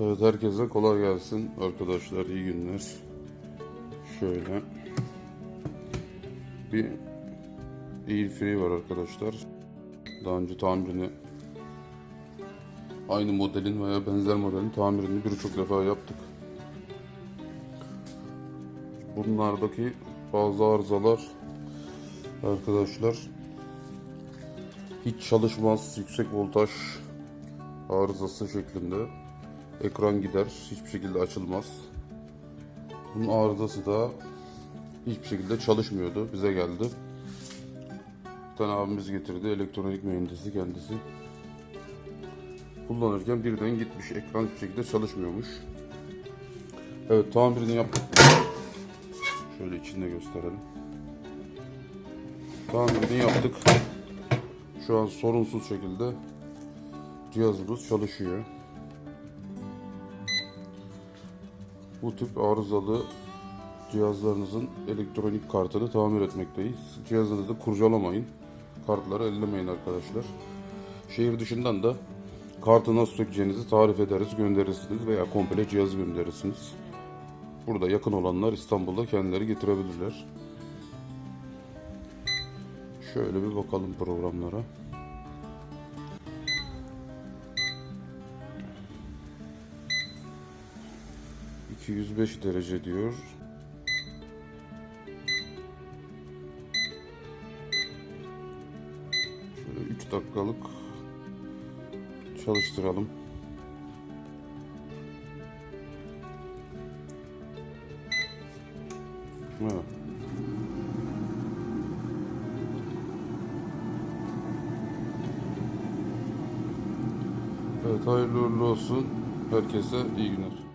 Evet herkese kolay gelsin arkadaşlar iyi günler. Şöyle bir Air Free var arkadaşlar. Daha önce tamirini aynı modelin veya benzer modelin tamirini birçok defa yaptık. Bunlardaki bazı arızalar arkadaşlar hiç çalışmaz yüksek voltaj arızası şeklinde ekran gider hiçbir şekilde açılmaz. Bunun arızası da hiçbir şekilde çalışmıyordu bize geldi. Bir tane abimiz getirdi elektronik mühendisi kendisi. Kullanırken birden gitmiş ekran hiçbir şekilde çalışmıyormuş. Evet tamirini yaptık şöyle içinde gösterelim. Tamirini yaptık. Şu an sorunsuz şekilde cihazımız çalışıyor. Bu tip arızalı cihazlarınızın elektronik kartını tamir etmekteyiz. Cihazınızı kurcalamayın. Kartları ellemeyin arkadaşlar. Şehir dışından da kartı nasıl sökeceğinizi tarif ederiz, gönderirsiniz veya komple cihazı gönderirsiniz. Burada yakın olanlar İstanbul'da kendileri getirebilirler. Şöyle bir bakalım programlara. ...205 derece diyor. Şöyle 3 dakikalık... ...çalıştıralım. Evet. Evet hayırlı uğurlu olsun. Herkese iyi günler.